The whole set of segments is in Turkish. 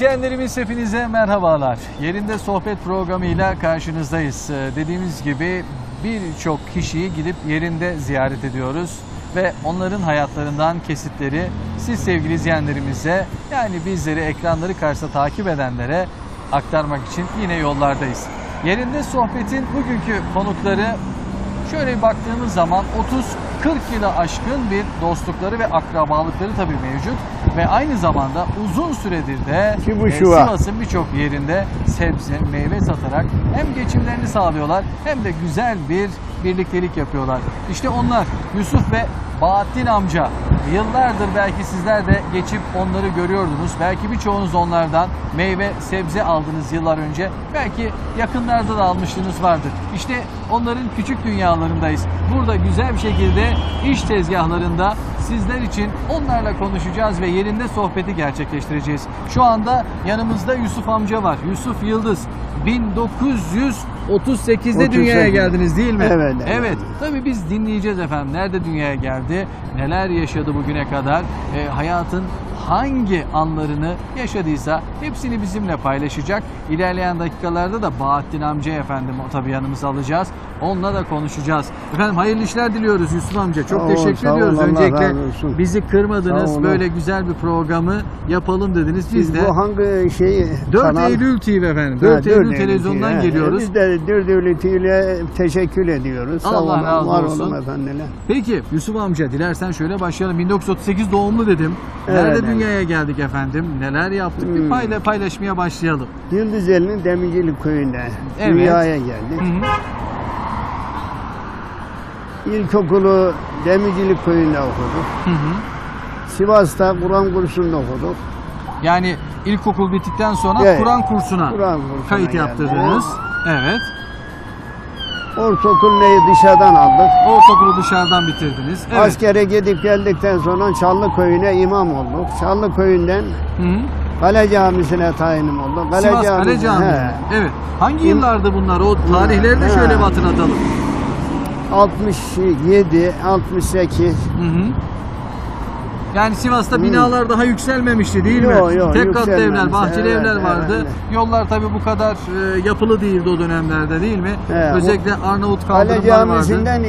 İzleyenlerimiz hepinize merhabalar. Yerinde sohbet programıyla karşınızdayız. Ee, Dediğimiz gibi birçok kişiyi gidip yerinde ziyaret ediyoruz ve onların hayatlarından kesitleri siz sevgili izleyenlerimize yani bizleri ekranları karşısında takip edenlere aktarmak için yine yollardayız. Yerinde sohbetin bugünkü konukları Şöyle baktığımız zaman 30-40 yıla aşkın bir dostlukları ve akrabalıkları tabii mevcut. Ve aynı zamanda uzun süredir de Ki bu e. Sivas'ın birçok yerinde sebze, meyve satarak hem geçimlerini sağlıyorlar hem de güzel bir birliktelik yapıyorlar. İşte onlar Yusuf ve Bahattin amca. Yıllardır belki sizler de geçip onları görüyordunuz. Belki birçoğunuz onlardan meyve, sebze aldınız yıllar önce. Belki yakınlarda da almışlığınız vardır. İşte onların küçük dünyalarındayız. Burada güzel bir şekilde iş tezgahlarında sizler için onlarla konuşacağız ve yerinde sohbeti gerçekleştireceğiz. Şu anda yanımızda Yusuf amca var. Yusuf Yıldız. 1938'de dünyaya 38. geldiniz değil mi? Evet, evet. Evet. Tabii biz dinleyeceğiz efendim. Nerede dünyaya geldi? Neler yaşadı bugüne kadar? e, hayatın hangi anlarını yaşadıysa hepsini bizimle paylaşacak. İlerleyen dakikalarda da Bahattin amca efendim o tabii yanımıza alacağız. Onunla da konuşacağız. Efendim hayırlı işler diliyoruz Yusuf amca. Çok Sağ teşekkür sağ ol, ediyoruz. Öncelikle bizi kırmadınız. Sağ olun. Böyle güzel bir programı yapalım dediniz. Biz Siz de bu hangi şeyi 4 kanal? Eylül TV efendim. Ha, 4 Eylül Eylül televizyondan TV, geliyoruz. Biz de 4 Eylül TV'ye teşekkür ediyoruz. Sağ Allah olun, razı var olsun. olun efendiler. Peki Yusuf amca dilersen şöyle başlayalım. 1938 doğumlu dedim. Evet, Nerede evet. Dünyaya geldik efendim? Neler yaptık? Bir Hmm. payla paylaşmaya başlayalım. Yıldızeli'nin Demircilik köyünde Evet. dünyaya geldik. hı. İlkokulu Demircilik köyünde okuduk. Hı hı. Sivas'ta Kur'an kursunda okuduk. Yani ilkokul bittikten sonra Evet. Kur'an kursuna Kur'an kursuna kayıt yaptırdınız. Evet. Ortaokul neyi dışarıdan aldık. Ortaokulu dışarıdan bitirdiniz. Evet. Askere gidip geldikten sonra Çallı köyüne imam olduk. Çallı köyünden Hı hı. Kale Camisi'ne tayinim oldum. Kale Sivas Kale Camisi- he. Evet. Hangi yıllardı bunlar? O tarihleri de şöyle bir hatırlatalım. 67, 68. Hı hı. Yani Sivas'ta Hı. binalar daha yükselmemişti değil mi? Yo, yo, Tek katlı evler, bahçeli Evet, evler evet, vardı. evet. Yollar tabii bu kadar e, yapılı değildi o dönemlerde değil mi? O- Özellikle Arnavut kaldırımlar vardı. Camisi'nden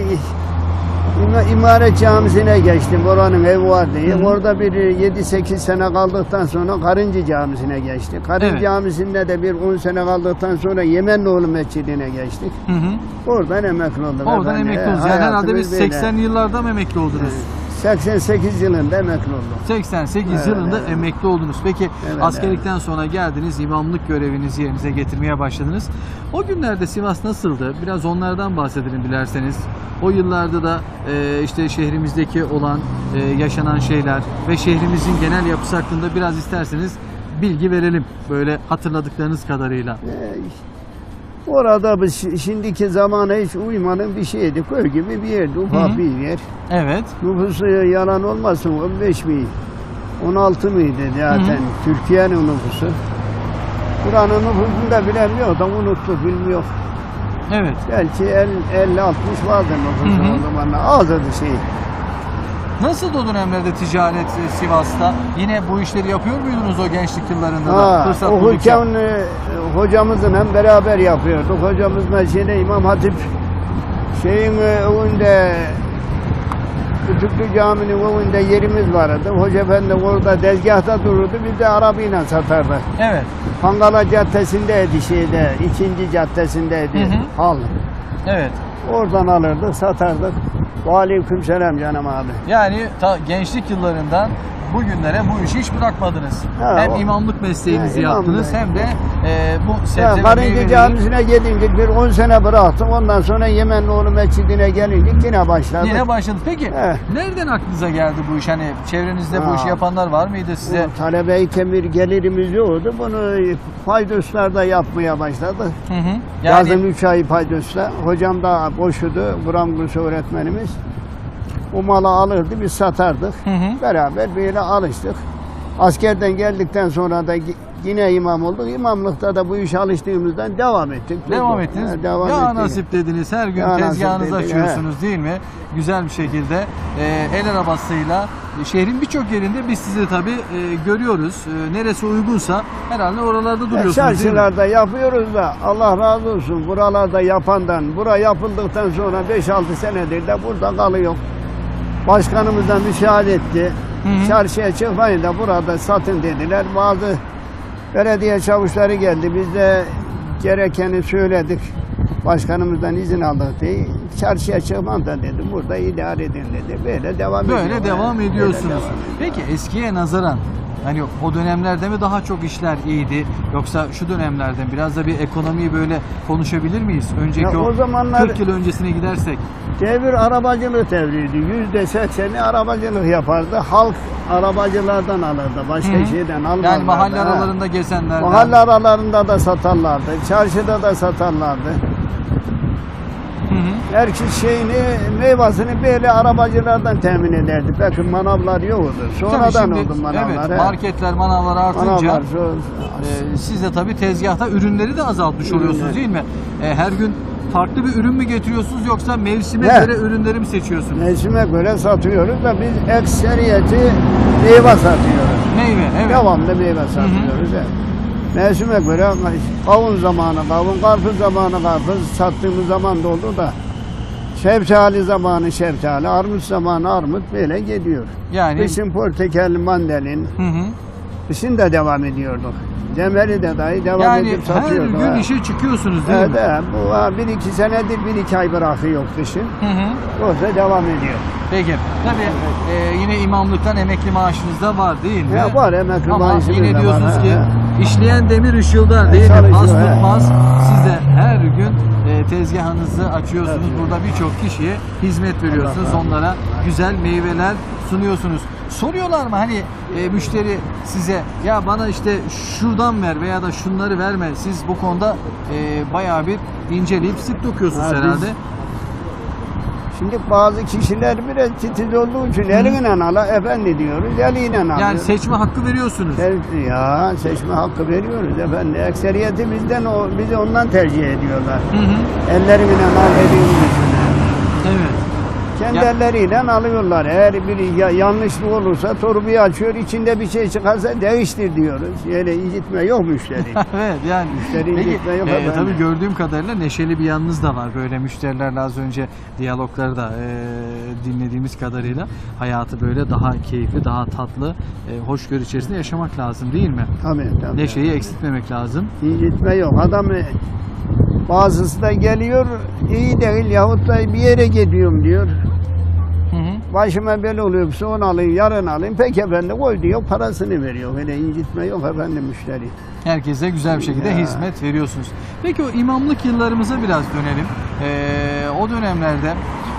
İma- İmaret Camisi'ne geçtim. Oranın evi var diye. Hı. Orada bir 7-8 sene kaldıktan sonra Karıncı Camisi'ne geçtik. Karıncı Evet. Camisi'nde de bir 10 sene kaldıktan sonra Yemenloğlu Mescidi'ne geçtik. Hı hı. Oradan emekli oldum. Oradan efendim. emekli He, oldunuz. Yani herhalde biz böyle. 80'li yıllarda mı emekli oldunuz? 88 yılında emekli oldum. 88 Evet, yılında evet. emekli oldunuz. Peki Evet, askerlikten sonra geldiniz, imamlık görevinizi yerinize getirmeye başladınız. O günlerde Sivas nasıldı? Biraz onlardan bahsedelim dilerseniz. O yıllarda da e, işte şehrimizdeki olan e, yaşanan şeyler ve şehrimizin genel yapısı hakkında biraz isterseniz bilgi verelim. Böyle hatırladıklarınız kadarıyla. Ee, Orada biz şi- şimdiki zamana hiç uymanın bir şeydi. Köy gibi bir yerdi. Ufak Hı hı. bir yer. Evet. Nüfusu yalan olmasın 15 mi? 16 mıydı zaten Türkiye'nin nüfusu. Buranın nüfusunu da bilemiyor da unuttuk bilmiyor. Evet. Belki 50-60 vardı nüfusu Hı hı. o zamanlar. Azdı şey. Nasıl o dönemlerde ticaret e, Sivas'ta? Yine bu işleri yapıyor muydunuz o gençlik yıllarında da? Ha, Fırsat buldukça. okurken e, hocamızla hem beraber yapıyorduk. Hocamızla şeyde İmam Hatip şeyin e, önünde Kütüklü Camii'nin önünde yerimiz vardı. Hoca efendi orada tezgahta dururdu. Biz de arabayla satardık. Evet. Pangala Caddesi'ndeydi şeyde, ikinci caddesindeydi Hı hı. hal. Evet. Oradan alırdık, satardık. Aleyküm selam canım abi. Yani ta gençlik yıllarından bugünlere bu işi hiç bırakmadınız. Ha, hem o- imamlık mesleğinizi Ha, imamlık. yaptınız hem de e, bu sebze Ya, ve Camisi'ne gidince bir 10 sene bıraktım. Ondan sonra Yemenloğlu Mescidi'ne gelince yine başladık. Yine başladı. Peki He. nereden aklınıza geldi bu iş? Hani çevrenizde bu Ha. işi yapanlar var mıydı size? Bu talebeyken bir gelirimiz yoktu. Bunu paydoslarda yapmaya başladık. Hı hı. Yazın Yani 3 ay paydosla. Hocam da boşudu. Kur'an kursu öğretmenimiz. O malı alırdı, biz satardık. Hı hı. Beraber böyle alıştık. Askerden geldikten sonra da yine imam olduk. İmamlıkta da bu iş alıştığımızdan devam ettik. Devam ettiniz. Ha, devam ya ettik. nasip dediniz. Her gün Ya nasip tezgahınızı dedik, açıyorsunuz değil mi? Güzel bir şekilde e, el arabasıyla e, şehrin birçok yerinde biz sizi tabii e, görüyoruz. E, neresi uygunsa herhalde oralarda Ya duruyorsunuz değil mi? Çarşılarda yapıyoruz da Allah razı olsun buralarda yapandan. Bura yapıldıktan sonra 5-6 senedir de burada kalıyor. Başkanımız da müsaade etti. Hı hı. Çarşıya çıkmayın da burada satın dediler. Bazı belediye çavuşları geldi. Biz de gerekeni söyledik. Başkanımızdan izin aldık diye. Çarşıya çıkmam da dedi. Burada idare edin dedi. Böyle devam ediyor. Böyle devam Böyle ediyorsunuz. devam ediyor. Peki eskiye nazaran hani o dönemlerde mi daha çok işler iyiydi yoksa şu dönemlerden biraz da bir ekonomiyi böyle konuşabilir miyiz? Önceki Ya o, o zamanlar- 40 yıl öncesine gidersek. Devir arabacılık devriydi. Yüzde sekseni arabacılık yapardı. Halk arabacılardan alırdı. Başka Hı hı. şeyden almazlardı. Yani mahalle ha. aralarında gezenlerden. Mahalle aralarında da satarlardı. Çarşıda da satarlardı. Hı hı. Herkes şeyini, meyvasını böyle arabacılardan temin ederdi. Bakın manavlar yoktu. Sonradan şimdi, oldu manavlar. Evet, he. marketler, manavlar artınca Manavlar e, siz de tabii tezgahta ürünleri de azaltmış oluyorsunuz Ürünler. değil mi? E, her gün farklı bir ürün mü getiriyorsunuz yoksa mevsime He. göre ürünleri mi seçiyorsunuz? Mevsime göre satıyoruz da biz ekseriyeti meyve satıyoruz. Meyve, evet. Devamlı meyve satıyoruz. Mevsime göre kavun zamanı kavun, karpuz zamanı karpuz sattığımız zaman da oldu da şeftali zamanı şeftali, armut zamanı armut böyle gidiyor. Yani Kışın portakal, mandalin, hı hı. kışın da devam ediyorduk. Demeri de dahi devam Yani edip her satıyorduk. gün ha. işe çıkıyorsunuz değil Evet, mi? evet. bu ha, bir iki senedir bir iki ay bırakıyor kışın. Hı hı. Orada devam ediyor. Peki. Tabii e, yine imamlıktan emekli maaşınız da var değil mi? Ya var, emekli Ama maaşımız yine da var, diyorsunuz ha, ki ha. işleyen demir ışıldar değil mi? çalışıyor, Pas he. tutmaz. Siz de her gün e, tezgahınızı açıyorsunuz. Evet. Burada birçok kişiye hizmet veriyorsunuz. Razı Onlara güzel meyveler sunuyorsunuz. Soruyorlar mı hani e, müşteri size ya bana işte şuradan ver veya da şunları verme. Siz bu konuda e, bayağı bir inceleyip sık dokuyorsunuz biz- herhalde. Şimdi bazı kişiler biraz titiz olduğu için eliyle ala efendi diyoruz, eliyle alıyoruz. Yani seçme hakkı veriyorsunuz. Seç- ya seçme hakkı veriyoruz efendi. Ekseriyeti bizden o, bizi ondan tercih ediyorlar. Hı hı. Elleriyle al dediğimiz için. Evet. Kendi Ya- elleriyle alıyorlar. Eğer bir ya- yanlışlık olursa torbayı açıyor, içinde bir şey çıkarsa değiştir diyoruz. Yani incitme yok müşteri. evet yani. Müşteri Peki incitme yok e, efendim. tabii gördüğüm kadarıyla neşeli bir yanınız da var. Böyle müşterilerle az önce diyalogları da e, dinlediğimiz kadarıyla hayatı böyle daha keyifli, daha tatlı, e, hoşgörü içerisinde yaşamak lazım değil mi? tabii, tabii. Neşeyi eksiltmemek lazım. İncitme yok. Adam bazısı da geliyor, iyi değil yahut da bir yere gidiyorum diyor. Hı hı. Başıma bel oluyor, son alayım, yarın alayım. Peki efendim koy diyor, parasını veriyor. Öyle incitme yok efendim müşteri. Herkese güzel bir şekilde Ya. hizmet veriyorsunuz. Peki o imamlık yıllarımıza biraz dönelim. E, o dönemlerde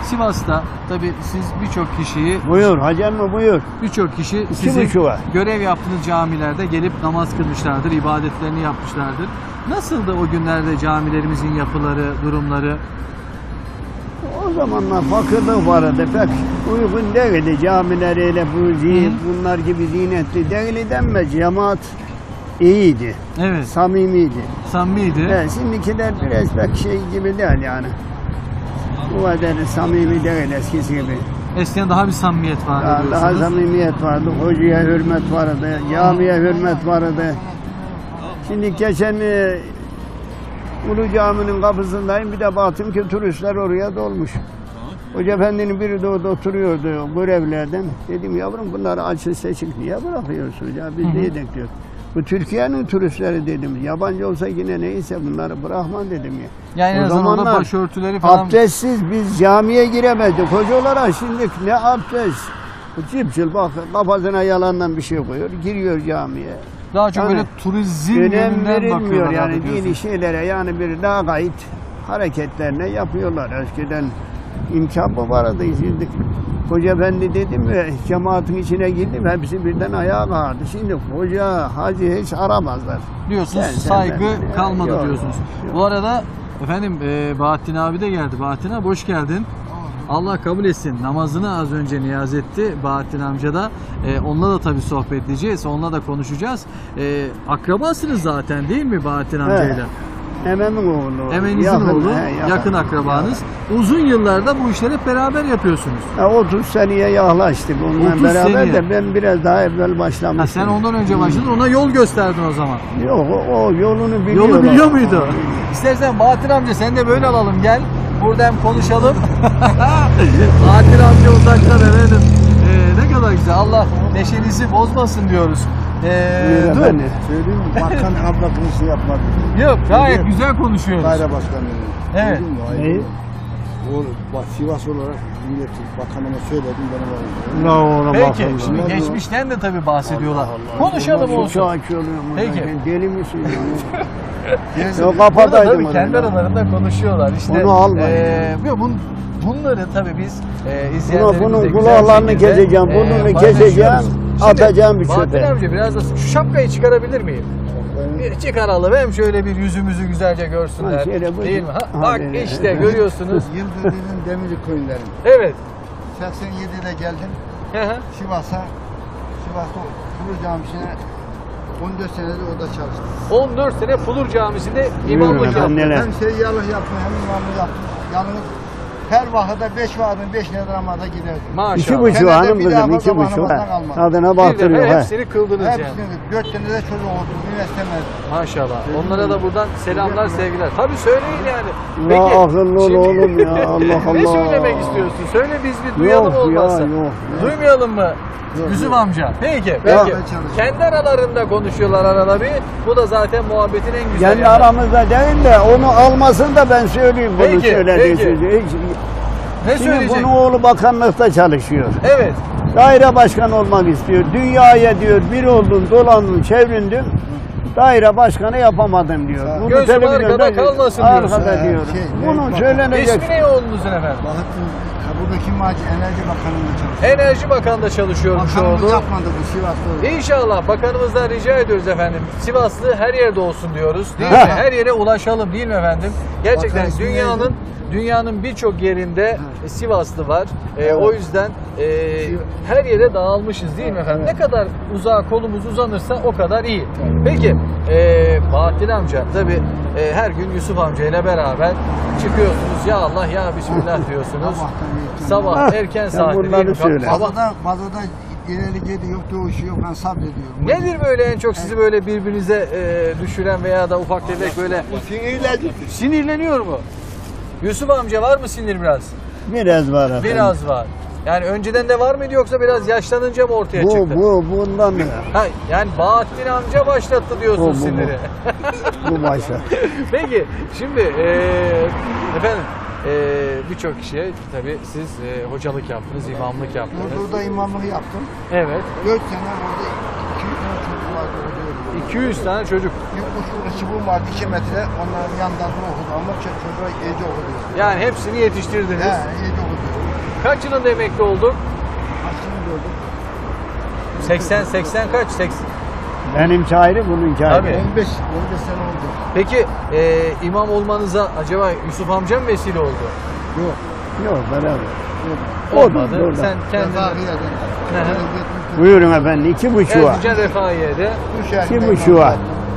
Sivas'ta tabii siz birçok kişiyi Buyur, hacen mi buyur. Birçok kişi sizin buçuğa. görev yaptığınız camilerde gelip namaz kılmışlardır, ibadetlerini yapmışlardır. Nasıldı o günlerde camilerimizin yapıları, durumları? O zamanlar fakirlik vardı pek uygun değildi camileriyle bu zi, Hı. bunlar gibi zinetli değil denmez. Cemaat iyiydi, Evet, samimiydi. samimiydi. Evet, şimdikiler biraz pek şey gibi değil yani. Bu kadar samimi değil eskisi gibi. Eskiden daha bir samimiyet vardı Daha, daha diyorsunuz. samimiyet vardı, hocaya hürmet vardı, camiye hürmet vardı. Şimdi geçen e, Ulu Cami'nin kapısındayım bir de baktım ki turistler oraya dolmuş. Hoca Efendi'nin biri de orada oturuyordu görevlerden. Dedim yavrum bunları açın seçik niye bırakıyorsunuz ya biz hı. ne diyor. Bu Türkiye'nin turistleri dedim. Yabancı olsa yine neyse bunları bırakma dedim ya. Yani en O azından orada zamanlar başörtüleri falan... Abdestsiz biz camiye giremezdik. Hocalara şimdi ne abdest? Cipcil bak kafasına yalandan bir şey koyuyor. Giriyor camiye. Daha çok Yani böyle turizm yönünden bakıyorlar yani dini şeylere yani bir lakayt hareketlerine yapıyorlar. Eskiden imkan mı vardı şimdi? Hoca efendi dedim ve cemaatin içine girdim hepsi birden ayağa kalktı. Şimdi hoca, hacı hiç aramazlar. Diyorsunuz Sen- sen- saygı ben- kalmadı yok, diyorsunuz. yok. Bu arada efendim e, Bahattin abi de geldi. Bahattin abi hoş geldin. Allah kabul etsin. Namazını az önce niyaz etti Bahattin amca da. Ee, onunla da tabii sohbet edeceğiz. Onunla da konuşacağız. Ee, akrabasınız zaten değil mi Bahattin amcayla? Ememin oğlu. Emenizin Yakın, oğlu, he, yakın, akrabanız. Uzun yıllarda bu işleri hep beraber yapıyorsunuz. Ya 30 seneye yaklaştık onunla 30 beraber seneye. de ben biraz daha evvel başlamıştım. Ha, sen ondan önce başladın, ona yol gösterdin o zaman. Yok o, o yolunu biliyor. Yolu biliyor muydu? İstersen Bahattin amca sen de böyle alalım gel. Burada hem konuşalım. Bahattin amca uzaktan efendim. Ee, ne kadar güzel. Allah neşenizi bozmasın diyoruz. Ee, Buyur dur. efendim. Söyleyeyim mi? Bakan abla kılıçı yapmadı. Yok gayet Buyur. güzel konuşuyoruz. Daire başkanı. Evet. Duydun mu? Ay, Neyi? O, bak Sivas olarak milletin bakanıma söyledim benim oğlum. Peki bakalım. şimdi geçmişten de tabii bahsediyorlar. Allah Allah. Konuşalım Şu olsun. açıyorum. Peki. Peki. Deli misin? ya? Burada kapataydım tabii onu. kendi aralarında konuşuyorlar. İşte, Onu alma. eee, yok, bun, bunları tabii biz e, Buna, izleyenlerimizle bunun güzel kulaklarını şekilde, keseceğim, eee, burnunu paylaşıyoruz. keseceğim, Şimdi, atacağım bir Bahattin çöpe. amca biraz da şu şapkayı çıkarabilir miyim? Bir çıkaralım hem şöyle bir yüzümüzü güzelce görsünler. Ha, şöyle Değil mi? Ha, Ha, bak böyle. işte görüyorsunuz. Yıldırım'ın Demirli köyündenim. Evet. 87'de geldim Hı hı. Sivas'a. Sivas'ta Kuru Camisi'ne 14 senedir orada çalıştım. 14 sene Fulur Camisi'nde imamlık yaptım. Hem seyyarlık yaptım hem imamlık yaptım. Yalnız her vakitte 5 vaadin 5 namaza giderdim. Maşallah. İki buçuk Senede hanım bir kızım, daha iki bakamam, buçuk. bakan ha. almadı. Adına Bir de baktırıyor. ha. hepsini kıldınız yani. Hepsini 4 tane de çocuk oldu. Üniversite mezunu. Maşallah. Onlara da buradan selamlar, sevgiler. Tabii söyleyin yani. Ya akıllı ol oğlum ya, Allah Allah. Ne söylemek istiyorsun? Söyle biz bir duyalım Yok ya, olmazsa. yok. Duymayalım mı? Yok. amca. Peki, peki. ben çalışıyorum. Kendi aralarında konuşuyorlar arada bir. Bu da zaten muhabbetin en güzel Kendi yanı. aramızda değil de onu almasın da ben söyleyeyim bunu Peki, söylediği peki. sözü. Hiç- Ne Şimdi söyleyecek? bunun oğlu bakanlıkta çalışıyor. Evet. Daire başkanı olmak istiyor. Dünyaya diyor bir oldum, dolandım, çevrindim. Daire başkanı yapamadım diyor. Bunu Gözüm televizyonda- arkada kalmasın Arkada diyorsun. diyor. Şey, Bunun bak- söylenecek. İsmi ne oğlunuzun efendim? Bahattin buradaki Maci Enerji Bakanı'nda çalışıyor. Enerji Bakanı'nda çalışıyormuş Bakanımız oğlu. yapmadı bu Sivas'ta. İnşallah bakanımızdan rica ediyoruz efendim. Sivaslı her yerde olsun diyoruz. Değil mi? Her yere ulaşalım değil mi efendim? Gerçekten Bakan ismi dünyanın neydi? Dünyanın birçok yerinde Sivaslı var. Ee, Evet. o yüzden e, her yere dağılmışız değil mi efendim? Ne kadar uzağa kolumuz uzanırsa o kadar iyi. Peki e, Bahattin amca tabi her gün Yusuf amca ile beraber çıkıyorsunuz. Ya Allah ya Bismillah diyorsunuz. Sabah erken saatte Bazada, bazada ileri geri yok doğuşu yok ben sabrediyorum. Nedir böyle en çok sizi böyle birbirinize e, düşüren veya da ufak tefek böyle sinirleniyor mu? Yusuf amca var mı sinir biraz? Biraz var efendim. Biraz var. Yani önceden de var mıydı yoksa biraz yaşlanınca mı ortaya Bu, çıktı? bu, bundan da. Ha, yani Bahattin amca başlattı diyorsun Bu, bu, bu. siniri. Bu başa. Peki şimdi e, efendim e, birçok kişiye tabii siz e, hocalık yaptınız, imamlık yaptınız. Orada imamlığı yaptım. Evet. 4 sene orada 200 tane çocuk vardı orada. 200 tane çocuk. Yurt çubuğum vardı 2 metre. Onların yanından okudu ama çocuk çocuğa iyice okudu. Yani hepsini yetiştirdiniz. He iyice okudu. Kaç yılında emekli olduk? Aslını gördüm. 80 80 kaç? 80. Benimki ayrı, bununki ayrı. Tabii. 15, 15 sene oldu. Peki e, imam olmanıza acaba Yusuf amcam vesile oldu? Yok. Yok beraber. Yok. Olmadı. Orada. Sen kendin Refahiye'den. hı. Buyurun efendim, iki buçuğa. Erzincan Refahiye'de İki buçuğa. hı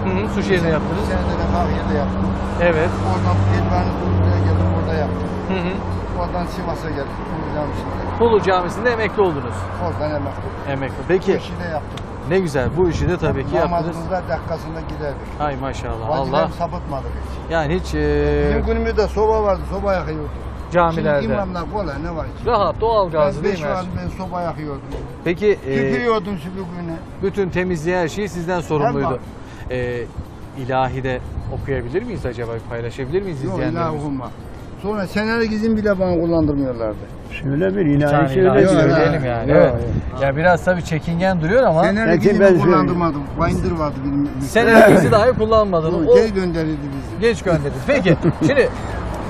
hı, su Bir yaptınız. sene de Refahiye'de yaptım. Evet. Oradan Elvan'ın Kulu'ya geldim orada yaptım. Hı hı. Oradan Sivas'a geldim. Kuluyacağım şimdi. Kulu Camisi'nde emekli oldunuz. Oradan emekli. Emekli. Bu Peki işi de yaptım. ne güzel. Bu işi de tabii ki yaptınız. Namazımızda dakikasında giderdik. Ay maşallah. Vazifem Allah. sapıtmadık hiç. Yani hiç Bizim e, günümüzde soba vardı, soba yakıyorduk. Şimdi camilerde imamlar kolay ne var ki? rahat doğal Ben gazı değil mi? var şey? ben soba yakıyordum. Peki e, Tükürüyordum süpürgüne. bütün temizliği her şeyi sizden sorumluydu. E, ilahide okuyabilir miyiz acaba? Paylaşabilir miyiz Yok ilah izleyenlerimiz? okuma. Sonra senelik izin bile bana kullandırmıyorlardı. Şöyle bir ilahi ilahi diyor. söyleyelim yani. yok, evet. yok. Ya biraz tabii çekingen duruyor ama Senelik izin ben kullandırmadım. Binder vardı benim. senelik izi dahi kullanmadın. Yok, O Geri gönderildi bizi. geç gönderdin. Peki şimdi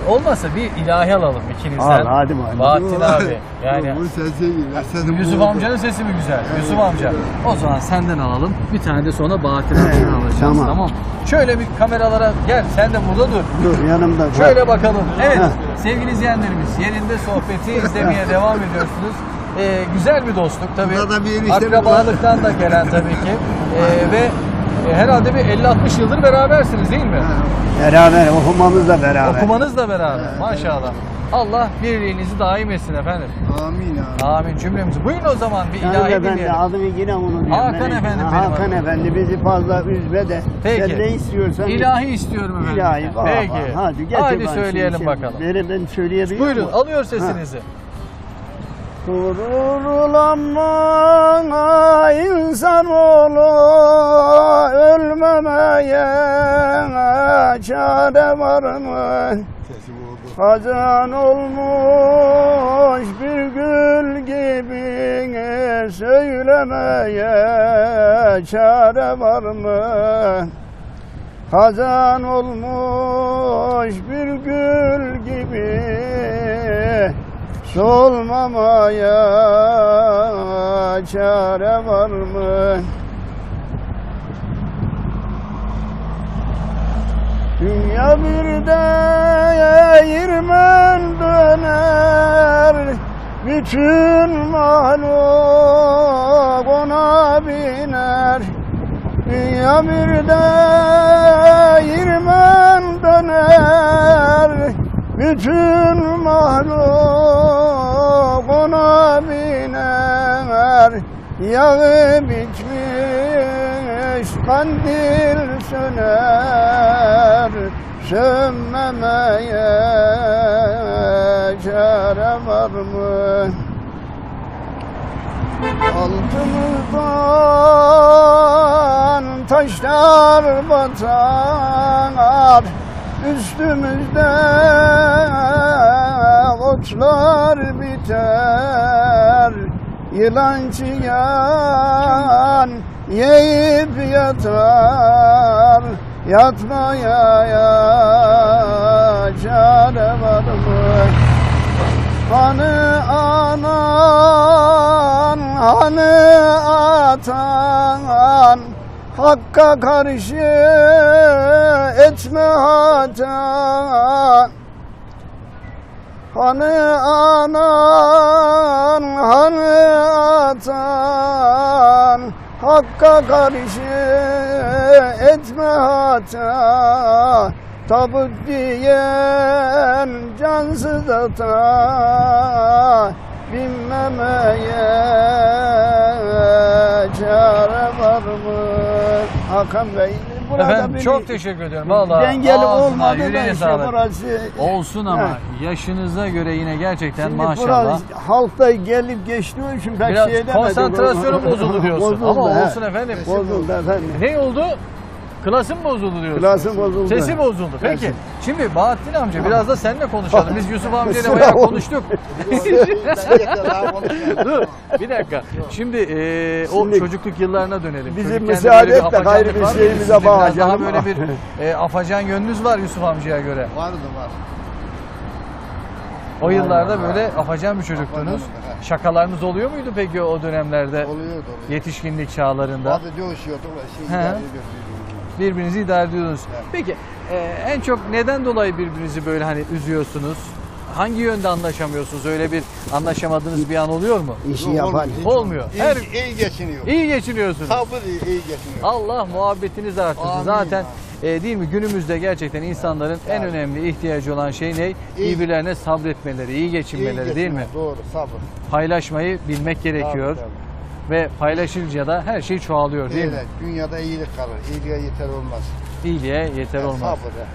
olmazsa bir ilahi alalım ikinizden. Al, hadi bakalım. Bahattin abi. Yani Bu sesi. Senin Yusuf amcanın sesi mi güzel? Yusuf amca. O zaman senden alalım. Bir tane de sonra Bahattin amcadan alacağız. tamam. Tamam. Şöyle bir kameralara gel. Sen de burada dur. Dur yanımda. Şöyle bakalım. Evet sevgili izleyenlerimiz yerinde sohbeti izlemeye devam ediyorsunuz. Ee, güzel bir dostluk tabii. Burada bir eniştemiz Akrabalıktan da gelen tabii ki. Ee, ve e, herhalde bir 50-60 yıldır berabersiniz değil mi? Beraber okumamızla beraber. Okumanızla beraber maşallah. Allah birliğinizi daim etsin efendim. Amin abi. Amin cümlemizi. Buyurun o zaman bir ilahi efendi dinleyelim. adını yine unutuyorum. Hakan efendi benim Hakan adım. efendi bizi fazla üzme de. Peki. Sen ne istiyorsan. İlahi istiyorum efendim. İlahi. Peki. Hadi, getir bana söyleyelim şimdi. bakalım. Beni ben söyleyebiliyor Buyurun alıyor sesinizi. Kurulanma insanoğlu ölmemeye çare var mı? Hazan olmuş bir gül gibi söylemeye çare var mı? Hazan olmuş bir gül gibi solmamaya çare var mı? Dünya bir değirmen döner. Bütün mahluk ona biner. Dünya bir değirmen döner Bütün mahluk ona biner. Yağı bitmiş kandil söner. Sönmemeye çare var mı? Altımızdan taşlar batar Üstümüzde otlar biter. Yılan çıyan yiyip yatar. Yatmaya ya çare var mı? Hanı anan, hanı atan Hakka karşı etme hata Hanı anan, hanı atan. Hakka karşı etme hata Tabut diyen cansız ata. Binmemeye çare var mı? Hakan Bey burada Efendim beni çok teşekkür ediyorum. Vallahi Dengeli ağzına, olmadı da yüreğine işte sağlık. burası Olsun ama Ha. yaşınıza göre yine gerçekten Şimdi maşallah. burası halkta gelip geçtiği için pek Biraz şey edemedim. konsantrasyonum bozuldu diyorsun. Bozuldu, Ama he. olsun efendim. Bozuldu efendim. Ne oldu? Klasım bozuldu diyorsun. Klasım bozuldu. Sesi bozuldu. Peki. Klasım. Şimdi Bahattin amca biraz da seninle konuşalım. Biz Yusuf amcayla bayağı konuştuk. Dur bir dakika. Şimdi e, o Şimdi çocukluk yıllarına dönelim. bizi Çocukken de müsaade böyle et de afacanlık gayrı bir var mıydı şeyimize? Biraz bağlayalım. Daha böyle bir e, afacan yönünüz var Yusuf amcaya göre. Vardı var. O yıllarda böyle afacan bir çocuktunuz. Evet. Şakalarınız oluyor muydu peki o dönemlerde? Oluyordu oluyordu. Yetişkinlik çağlarında. Bazı coşuyorduk ve şey He. Birbirinizi idare ediyordunuz. Evet. Peki e, en çok neden dolayı birbirinizi böyle hani üzüyorsunuz? Hangi yönde anlaşamıyorsunuz? Öyle bir anlaşamadığınız bir an oluyor mu? İşi yapan. olmuyor. İyi, Her- iyi geçiniyor. İyi geçiniyorsunuz. Sabır iyi, iyi geçiniyor. Allah muhabbetinizi arttırsın. Amin. Zaten e, değil mi günümüzde gerçekten insanların en Evet. önemli ihtiyacı olan şey ne? İyi- Birbirlerine sabretmeleri, iyi İyi geçinmeleri değil mi? Doğru sabır. Paylaşmayı bilmek gerekiyor Tabii, ve paylaşınca da her şey çoğalıyor değil mi? Evet, dünyada iyilik kalır. İyiliğe yeter olmaz. İyiliğe yeter Yani olmaz. Sabır. ya,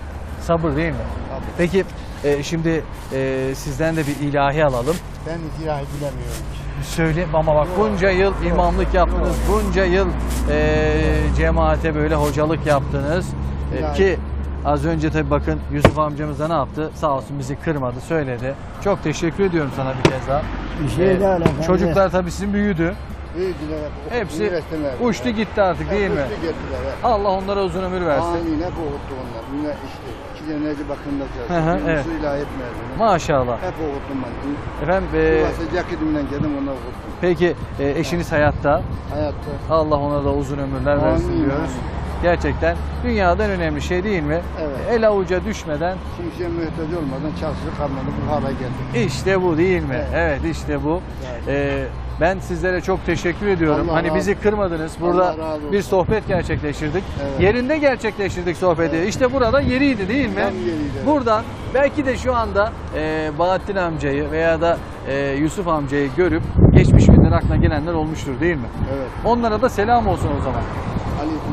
Sabır değil mi? sabır. Peki e, şimdi e, sizden de bir ilahi alalım. Ben ilahi bilemiyorum. Söyle ama bak bunca yıl imamlık yaptınız, bunca yıl e, cemaate böyle hocalık yaptınız E, ki az önce tabii bakın Yusuf amcamız da ne yaptı? Sağ olsun bizi kırmadı, söyledi. Çok teşekkür ediyorum sana bir kez daha. Bir şey E, efendim. Çocuklar tabii sizin büyüdü. Hep. Hepsi uçtu gitti artık değil mi? Uçtu gittiler. hep. Allah onlara uzun ömür versin. Amin hep okuttu onlar. Yine işte iki Hı hı, çalıştım. evet. Yunus'u ilahiyat mezunu. Maşallah. Hep okuttum ben. Efendim e, Sivas'a Cakidim'den geldim onu okuttum. peki e, eşiniz hayatta. Hayatta. Allah ona da uzun ömürler versin Amin, diyoruz. amin. Gerçekten dünyada en önemli şey değil mi? Evet. El avuca düşmeden Kimseye muhtaç olmadan çalışıp kalmadı bu hale geldik. işte bu değil mi? Evet, Evet. işte bu. Evet. Ee, ben sizlere çok teşekkür ediyorum. Allah hani razı bizi kırmadınız. Burada bir sohbet gerçekleştirdik. Evet. Yerinde gerçekleştirdik sohbeti. İşte burada yeriydi değil mi? Tam yeriydi, evet. Buradan belki de şu anda e, Bahattin amcayı veya da e, Yusuf amcayı görüp geçmiş günler aklına gelenler olmuştur değil mi? Evet. Onlara da selam olsun o zaman.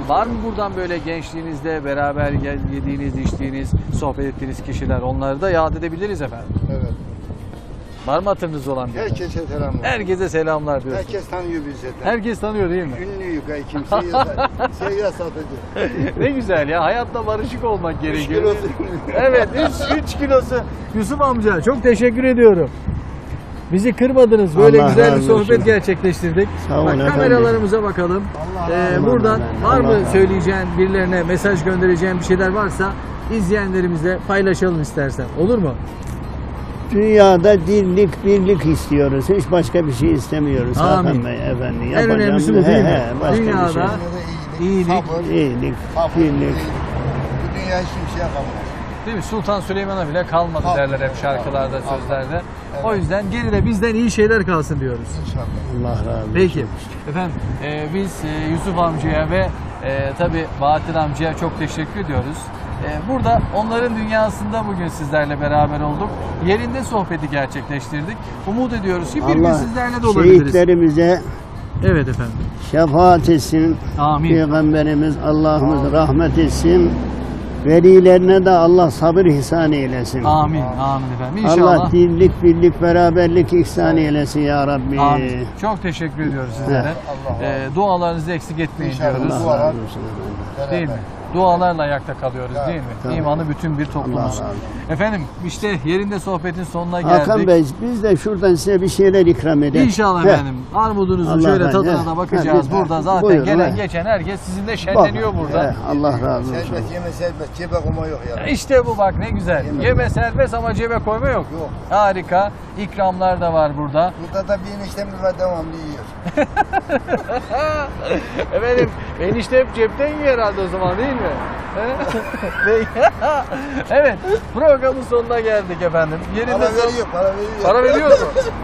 Var mı buradan böyle gençliğinizde beraber ye- yediğiniz, içtiğiniz, sohbet ettiğiniz kişiler? Onları da yad edebiliriz efendim. Evet. Var mı hatırınızda olan biri? Herkese selam olsun. Herkese selamlar diyorsun. Herkes tanıyor bizi zaten. Herkes tanıyor değil mi? Ünlüyük ay kimse seyyar satıcı. ne güzel ya. Hayatla barışık olmak gerekiyor. kilosu. evet 3 kilosu. Yusuf amca çok teşekkür ediyorum. Bizi kırmadınız. Böyle Allah güzel bir sohbet olsun. gerçekleştirdik. Sağ olun Bak, kameralarımıza bakalım. Allah Ee, olsun. buradan Allah var mı olsun. söyleyeceğin birilerine mesaj göndereceğin bir şeyler varsa izleyenlerimizle paylaşalım istersen. Olur mu? Dünyada dirlik, birlik istiyoruz. Hiç başka bir şey istemiyoruz Amin. Hakan Bey efendi. En Yapacağımız- önemlisi bu değil mi? He, he, başka bir Dünyada- şey. İyilik. Sabır. İyilik, Sabır. birlik. iyilik. Bu dünya hiç kimseye kalmaz. Değil mi? Sultan Süleyman'a bile kalmadı Kalmadı. derler hep şarkılarda, sözlerde. O yüzden geride bizden iyi şeyler kalsın diyoruz. İnşallah. Allah razı olsun. Peki efendim e, biz e, Yusuf amcaya ve e, tabi Bahattin amcaya çok teşekkür ediyoruz. E, burada onların dünyasında bugün sizlerle beraber olduk. Yerinde sohbeti gerçekleştirdik. Umut ediyoruz ki bir gün Allah sizlerle de olabiliriz. şehitlerimize Evet efendim. şefaat etsin. Amin. Peygamberimiz Allah'ımız rahmet etsin. Velilerine de Allah sabır ihsan eylesin. Amin. Amin efendim. İnşallah. Allah dirlik, birlik, beraberlik ihsan eylesin ya Rabbi. Amin. Çok teşekkür ediyoruz sizlere. Allah E, dualarınızı eksik etmeyin İnşallah. diyoruz. Allah Dualar. razı olsun efendim. Değil mi? Dualarla ayakta kalıyoruz Evet, değil mi? tabii. İmanı bütün bir toplumuz. Efendim işte yerinde sohbetin sonuna geldik. Hakan Bey biz de şuradan size bir şeyler ikram edelim. İnşallah Heh. efendim. Armudunuzun Allah şöyle tadına da bakacağız. Heh, Burada zaten Buyurun, gelen heh. geçen herkes sizinle Bak, şenleniyor burada. heh, Allah razı olsun. Serbest yeme serbest cebe kuma yok ya. İşte bu bak ne güzel. Yeme. Yeme serbest ama cebe koyma yok. Yok. Harika. İkramlar da var burada. Burada da bir eniştemiz var devamlı yiyor. Efendim enişte hep cepten yiyor herhalde o zaman değil mi? Evet programın sonuna geldik efendim. Yerinde Para veriyor, para veriyor. Para veriyor mu?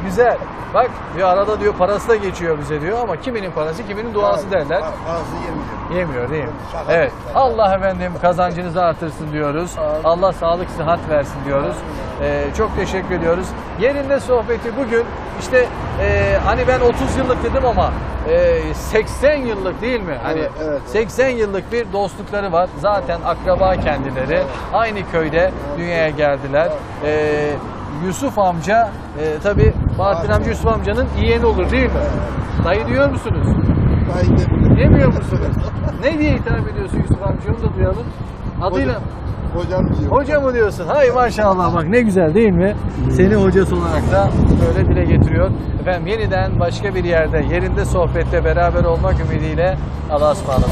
Güzel. Bak diyor arada diyor parası da geçiyor bize diyor ama kiminin parası kiminin duası derler. Pa- Parası yemiyor. Yemiyor değil mi? Evet. Allah efendim kazancınızı artırsın diyoruz. Allah sağlık sıhhat versin diyoruz. Ee, çok teşekkür ediyoruz. Yerinde sohbeti bugün işte e, hani ben 30 yıllık dedim ama e, 80 yıllık değil mi? Hani Evet, evet, evet. 80 yıllık bir dostlukları var. Zaten akraba kendileri. Aynı köyde dünyaya geldiler. Ee, Yusuf amca e, tabi Bahattin amca Yusuf amcanın yeğeni olur değil mi? Dayı diyor musunuz? Dayı demiyor. Yemiyor musunuz? ne diye hitap ediyorsun Yusuf amca? Onu da duyalım. Adıyla. Hocam diyor. Hoca mı diyorsun? Hay maşallah bak ne güzel değil mi? Seni hocası olarak da böyle dile getiriyor. Efendim yeniden başka bir yerde yerinde sohbette beraber olmak ümidiyle Allah'a ısmarladık.